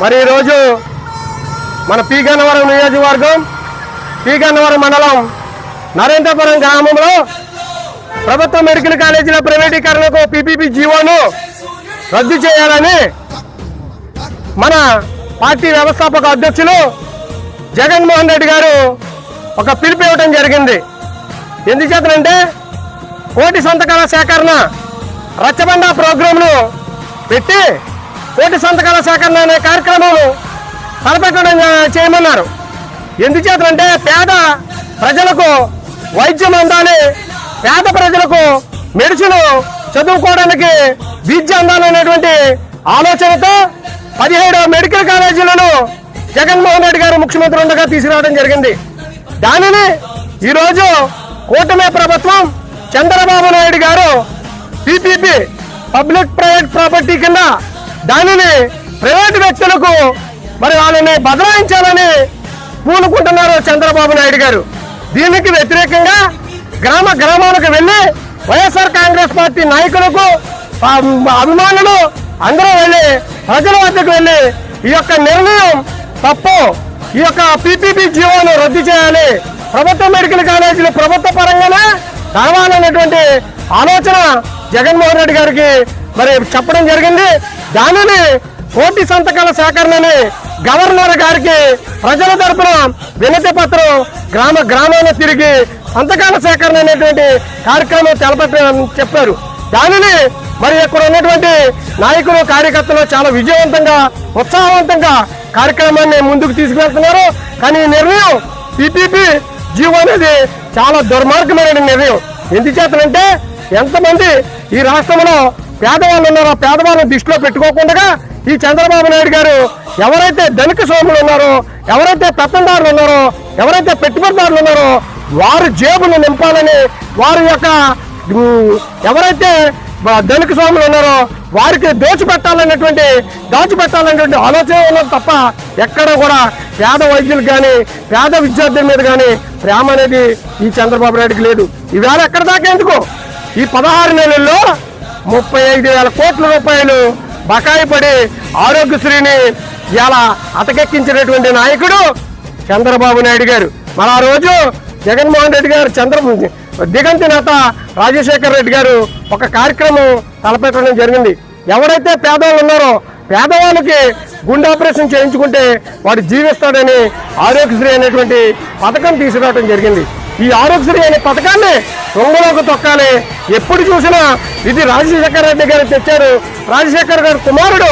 మరి ఈరోజు మన పీగన్నవరం నియోజకవర్గం పీగన్నవరం మండలం నరేంద్రపురం గ్రామంలో ప్రభుత్వ మెడికల్ కాలేజీల ప్రైవేటీకరణకు పీపీపీ జీవోను రద్దు చేయాలని మన పార్టీ వ్యవస్థాపక అధ్యక్షులు జగన్మోహన్ రెడ్డి గారు ఒక పిలుపు ఇవ్వడం జరిగింది. ఎందుచేతనంటే కోటి సంతకాల సేకరణ రచ్చబండ ప్రోగ్రాంను పెట్టి కోటి సంతకాల సేకరణ అనే కార్యక్రమం తలపెట్టడం చేయమన్నారు. ఎందుచేతంటే పేద ప్రజలకు వైద్యం అందాలి పేద ప్రజలకు మెడిసిన్ చదువుకోవడానికి విద్య అందాలనేటువంటి ఆలోచనతో పదిహేడు మెడికల్ కాలేజీలను జగన్మోహన్ రెడ్డి గారు ముఖ్యమంత్రి ఉండగా తీసుకురావడం జరిగింది. దానిని ఈరోజు కూటమి ప్రభుత్వం చంద్రబాబు నాయుడు గారు పిపిపి పబ్లిక్ ప్రైవేట్ ప్రాపర్టీ కింద దానిని ప్రైవేటు వ్యక్తులకు మరి వాళ్ళని బదలాయించాలని పూనుకుంటున్నారు చంద్రబాబు నాయుడు గారు. దీనికి వ్యతిరేకంగా గ్రామ గ్రామాలకు వెళ్ళి వైఎస్ఆర్ కాంగ్రెస్ పార్టీ నాయకులకు అభిమానులు అందరూ వెళ్ళి ప్రజల వద్దకు వెళ్ళి ఈ యొక్క నిర్ణయం తప్పు. ఈ యొక్క పీపీపీ జీవోను రద్దు చేయాలి. ప్రభుత్వ మెడికల్ కాలేజీలు ప్రభుత్వ పరంగానే కావాలనేటువంటి ఆలోచన జగన్మోహన్ రెడ్డి గారికి మరి చెప్పడం జరిగింది. దానిని కోటి సంతకాల సేకరణని గవర్నర్ గారికి ప్రజల తరపున వినతి పత్రం గ్రామ గ్రామాన్ని తిరిగి సంతకాల సేకరణ అనేటువంటి కార్యక్రమం తెలపని చెప్పారు. దానిని మరి ఇక్కడ ఉన్నటువంటి నాయకులు కార్యకర్తలు చాలా విజయవంతంగా ఉత్సాహవంతంగా కార్యక్రమాన్ని ముందుకు తీసుకువెళ్తున్నారు. కానీ ఈ నిర్ణయం పిపిపి జీవో అనేది చాలా దుర్మార్గమైన నిర్ణయం. ఎందుచేతనంటే ఎంతమంది ఈ రాష్ట్రంలో పేదవాళ్ళు ఉన్నారో పేదవాళ్ళని దృష్టిలో పెట్టుకోకుండా ఈ చంద్రబాబు నాయుడు గారు ఎవరైతే ధనిక సోములు ఉన్నారో ఎవరైతే పెత్తందారులు ఉన్నారో ఎవరైతే పెట్టుబడిదారులు ఉన్నారో వారి జేబులు నింపాలని వారి యొక్క ఎవరైతే ధనిక స్వాములు ఉన్నారో వారికి దోచిపెట్టాలనేటువంటి దాచిపెట్టాలనేటువంటి ఆలోచన ఉన్నది తప్ప ఎక్కడ కూడా పేద వైద్యులు కానీ పేద విద్యార్థుల మీద కానీ ప్రేమ అనేది ఈ చంద్రబాబు నాయుడుకి లేదు. ఈవేళ ఎక్కడ దాకా ఎందుకు? ఈ పదహారు నెలల్లో ముప్పై ఐదు వేల కోట్ల రూపాయలు బకాయి పడి ఆరోగ్యశ్రీని ఇలా అతకెక్కించినటువంటి నాయకుడు చంద్రబాబు నాయుడు గారు. మరి ఆ రోజు జగన్మోహన్ రెడ్డి గారు చంద్ర దిగంతి నేత రాజశేఖర్ రెడ్డి గారు ఒక కార్యక్రమం తలపెట్టడం జరిగింది. ఎవరైతే పేదవాళ్ళు ఉన్నారో పేదవాళ్ళకి గుండె ఆపరేషన్ చేయించుకుంటే వాడు జీవిస్తాడని ఆరోగ్యశ్రీ అనేటువంటి పథకం తీసుకురావడం జరిగింది. ఈ ఆరోగ్యశ్రీ అనే పథకాన్ని రంగులోకి తొక్కాలి. ఎప్పుడు చూసినా ఇది రాజశేఖర రెడ్డి గారు తెచ్చారు. రాజశేఖర్ గారు కుమారుడు